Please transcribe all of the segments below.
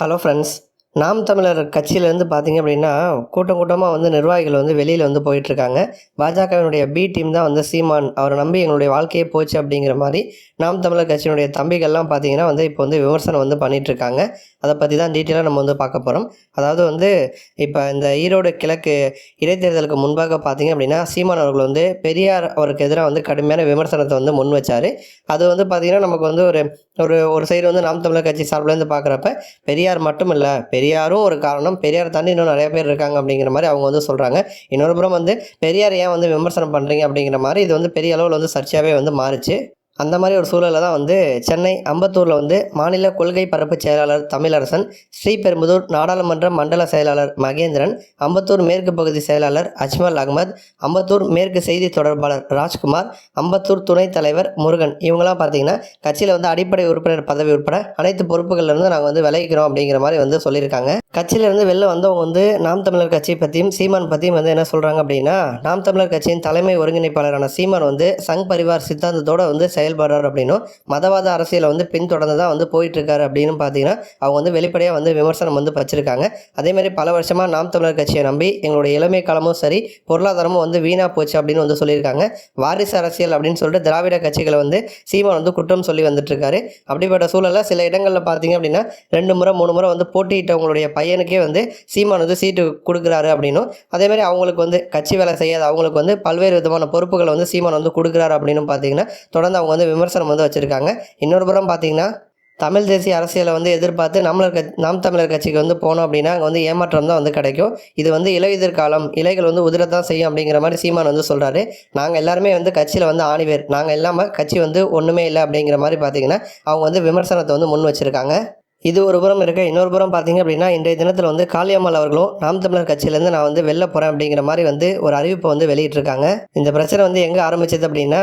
Hello friends நாம் தமிழர் கட்சியிலேருந்து பார்த்தீங்க அப்படின்னா கூட்டம் கூட்டமாக வந்து நிர்வாகிகள் வந்து வெளியில் வந்து போயிட்டுருக்காங்க. பாஜகவினுடைய பி டீம் தான் வந்து சீமான். அவரை நம்பி எங்களுடைய வாழ்க்கையே போச்சு அப்படிங்கிற மாதிரி நாம் தமிழர் கட்சியினுடைய தம்பிகள்லாம் பார்த்தீங்கன்னா வந்து இப்போ வந்து விமர்சனம் வந்து பண்ணிகிட்ருக்காங்க அதை பற்றி தான் டீட்டெயிலாக நம்ம வந்து பார்க்க போகிறோம் அதாவது வந்து இப்போ இந்த ஈரோடு கிழக்கு இடைத்தேர்தலுக்கு முன்பாக பார்த்தீங்க அப்படின்னா சீமான் அவர்கள் வந்து பெரியார் அவருக்கு எதிராக வந்து கடுமையான விமர்சனத்தை வந்து முன் வச்சார். அது வந்து பார்த்திங்கன்னா நமக்கு வந்து ஒரு ஒரு ஒரு சைடு வந்து நாம் தமிழர் கட்சி சார்பிலேருந்து பார்க்குறப்ப பெரியார் மட்டும் இல்லை பெரியாரும் ஒரு காரணம். பெரியார் தாண்டி இன்னும் நிறைய பேர் இருக்காங்க அப்படிங்கிற மாதிரி அவங்க வந்து சொல்கிறாங்க இன்னொரு புறம் வந்து பெரியார் ஏன் வந்து விமர்சனம் பண்ணுறீங்க அப்படிங்கிற மாதிரி இது வந்து பெரிய அளவில் வந்து சர்ச்சையாகவே வந்து மாறுச்சு. அந்த மாதிரி ஒரு சூழலில் தான் வந்து சென்னை அம்பத்தூரில் வந்து மாநில கொள்கை பரப்பு செயலாளர் தமிழரசன் ஸ்ரீபெரும்புதூர் நாடாளுமன்ற மண்டல செயலாளர் மகேந்திரன் அம்பத்தூர் மேற்கு பகுதி செயலாளர் அஜ்மல் அகமது அம்பத்தூர் மேற்கு செய்தி தொடர்பாளர் ராஜ்குமார் அம்பத்தூர் துணைத் தலைவர் முருகன். இவங்களாம் பார்த்தீங்கன்னா கட்சியில் வந்து அடிப்படை உறுப்பினர் பதவி உட்பட அனைத்து பொறுப்புகள்லேருந்து நாங்கள் வந்து விலகிக்கிறோம் அப்படிங்கிற மாதிரி வந்து சொல்லியிருக்காங்க. கட்சியிலேருந்து வெளில வந்தவங்க வந்து நாம் தமிழர் கட்சியை பற்றியும் சீமான் பற்றியும் வந்து என்ன சொல்கிறாங்க அப்படின்னா நாம் தமிழர் கட்சியின் தலைமை ஒருங்கிணைப்பாளரான சீமான் வந்து சங் பரிவார் சித்தாந்தத்தோட வந்து செயல்படுறார் அப்படின்னும் மதவாத அரசியலை வந்து பின்தொடர்ந்து தான் வந்து போயிட்டுருக்காரு அப்படின்னு பார்த்தீங்கன்னா அவங்க வந்து வெளிப்படையாக வந்து விமர்சனம் வந்து வச்சுருக்காங்க. அதேமாதிரி பல வருஷமாக நாம் தமிழர் கட்சியை நம்பி எங்களுடைய இளமை காலமும் சரி பொருளாதாரமும் வந்து வீணாக போச்சு அப்படின்னு வந்து சொல்லியிருக்காங்க. வாரிசு அரசியல் அப்படின்னு சொல்லிட்டு திராவிட கட்சிகளை வந்து சீமான் வந்து குற்றம் சொல்லி வந்துட்டுருக்காரு. அப்படிப்பட்ட சூழலில் சில இடங்களில் பார்த்தீங்க அப்படின்னா ரெண்டு முறை மூணு முறை வந்து போட்டியிட்டவங்களுடைய பையனுக்கே வந்து சீமான் வந்து சீட்டு கொடுக்குறாரு அப்படின்னும். அதேமாதிரி அவங்களுக்கு வந்து கட்சி வேலை செய்யாத அவங்களுக்கு வந்து பல்வேறு விதமான பொறுப்புகளை வந்து சீமான் வந்து கொடுக்குறாரு அப்படின்னு பார்த்தீங்கன்னா தொடர்ந்து அவங்க வந்து விமர்சனம் வந்து வச்சுருக்காங்க. இன்னொரு புறம் பார்த்தீங்கன்னா தமிழ் தேசிய அரசியலை வந்து எதிர்பார்த்து நம்மளர் கட்சி நாம் தமிழர் கட்சிக்கு வந்து போனோம் அப்படின்னா அங்கே வந்து ஏமாற்றம் தான் வந்து கிடைக்கும். இது வந்து இலையுதிர் காலம் இலைகள் வந்து உதிரத்தான் செய்யும் அப்படிங்கிற மாதிரி சீமான் வந்து சொல்கிறாரு நாங்கள் எல்லாருமே வந்து கட்சியில் வந்து ஆணிவேர். நாங்கள் இல்லாமல் கட்சி வந்து ஒன்றுமே இல்லை அப்படிங்கிற மாதிரி பார்த்தீங்கன்னா அவங்க வந்து விமர்சனத்தை வந்து முன் வச்சுருக்காங்க. இது ஒரு புறம் இருக்க இன்னொரு புறம் பார்த்தீங்க அப்படின்னா இன்றைய தினத்தில் வந்து காளியம்மாள் அவர்களும் நாம் தமிழர் கட்சியிலேருந்து நான் வந்து வெளில போகிறேன் அப்படிங்கிற மாதிரி வந்து ஒரு அறிவிப்பை வந்து வெளியிட்டிருக்காங்க. இந்த பிரச்சனை வந்து எங்கே ஆரம்பிச்சது அப்படின்னா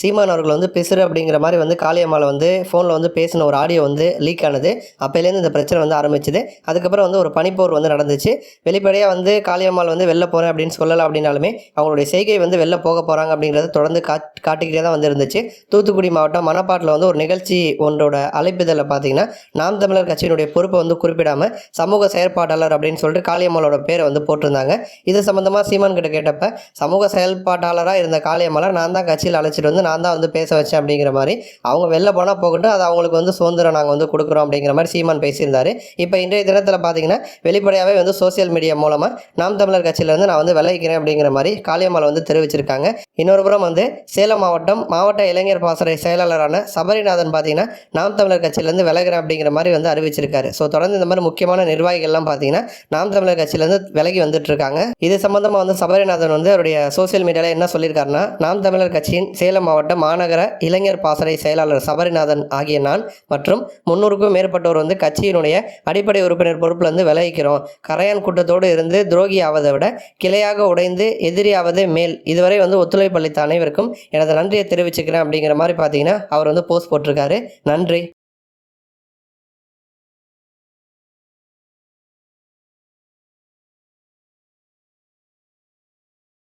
சீமான் அவர்கள் வந்து பிசுறு அப்படிங்கிற மாதிரி வந்து காளியம்மாளை வந்து ஃபோனில் வந்து பேசின ஒரு ஆடியோ வந்து லீக் ஆனது. அப்போலேருந்து இந்த பிரச்சனை வந்து ஆரம்பிச்சது. அதுக்கப்புறம் வந்து ஒரு பனிப்போர் வந்து நடந்துச்சு. வெளிப்படையாக வந்து காளியம்மாள் வந்து வெளில போகிறேன் அப்படின்னு சொல்லலை அப்படின்னாலுமே அவங்களுடைய செய்கை வந்து வெளில போக போகிறாங்க அப்படிங்கிறத தொடர்ந்து காட் காட்டிக்கிட்டே தான் வந்து இருந்துச்சு. தூத்துக்குடி மாவட்டம் மணப்பாட்டில் வந்து ஒரு நிகழ்ச்சி ஒன்றோட அழைப்புதலில் பார்த்தீங்கன்னா நாம் தமிழர் கட்சியினுடைய பொறுப்பை வந்து குறிப்பிடாமல் சமூக செயற்பாட்டாளர் அப்படின்னு சொல்லிட்டு காளியம்மாளோட பேரை வந்து போட்டிருந்தாங்க. இது சம்மந்தமாக சீமான் கிட்ட கேட்டப்ப சமூக செயல்பாட்டாளராக இருந்த காளியம்மாளை நான் தான் கட்சியில் அழைச்சிட்டு வந்து நான் தான் வந்து பேச வச்சேன் அப்படிங்கிற மாதிரி அவங்க வெளில போனால் போகட்டும் அது அவங்களுக்கு வந்து சுதந்திரம் நாங்கள் வந்து கொடுக்குறோம் அப்படிங்கிற மாதிரி சீமான் பேசியிருந்தார். இப்போ இன்றைய தினத்தில் பார்த்தீங்கன்னா வெளிப்படையாகவே வந்து சோசியல் மீடியா மூலமாக நாம் தமிழர் கட்சியிலேருந்து நான் வந்து விளைவிக்கிறேன் அப்படிங்கிற மாதிரி காளியம்மலை வந்து தெரிவிச்சிருக்காங்க. இன்னொரு புறம் வந்து சேலம் மாவட்டம் மாவட்ட இளைஞர் பாசறை செயலாளரான சபரிநாதன் பார்த்தீங்கன்னா நாம் தமிழர் கட்சியிலேருந்து விலகிறேன் அப்படிங்கிற மாதிரி வந்து அறிவிச்சிருக்காரு. ஸோ தொடர்ந்து இந்த மாதிரி முக்கியமான நிர்வாகிகள்லாம் பார்த்தீங்கன்னா நாம் தமிழர் கட்சியிலேருந்து விலகி வந்துட்டு இருக்காங்க இது சம்பந்தமாக வந்து சபரிநாதன் வந்து அவருடைய சோசியல் மீடியாவில் என்ன சொல்லியிருக்காருன்னா நாம் தமிழர் கட்சியின் சேலம் மாவட்ட மாநகர இளைஞர் பாசறை செயலாளர் சபரிநாதன் ஆகிய நான் மற்றும் முன்னூறுக்கும் மேற்பட்டோர் வந்து கட்சியினுடைய அடிப்படை உறுப்பினர் பொறுப்பில் வந்து விலகிக்கிறோம். கரையான் கூட்டத்தோடு இருந்து துரோகி ஆவதை விட கிளையாக உடைந்து எதிரியாவது மேல். இதுவரை வந்து ஒத்துழைப்பு அளித்த அனைவருக்கும் எனது நன்றியை தெரிவிச்சுக்கிறேன் அப்படிங்கிற மாதிரி பார்த்தீங்கன்னா அவர் வந்து போஸ்ட் போட்டிருக்காரு. நன்றி.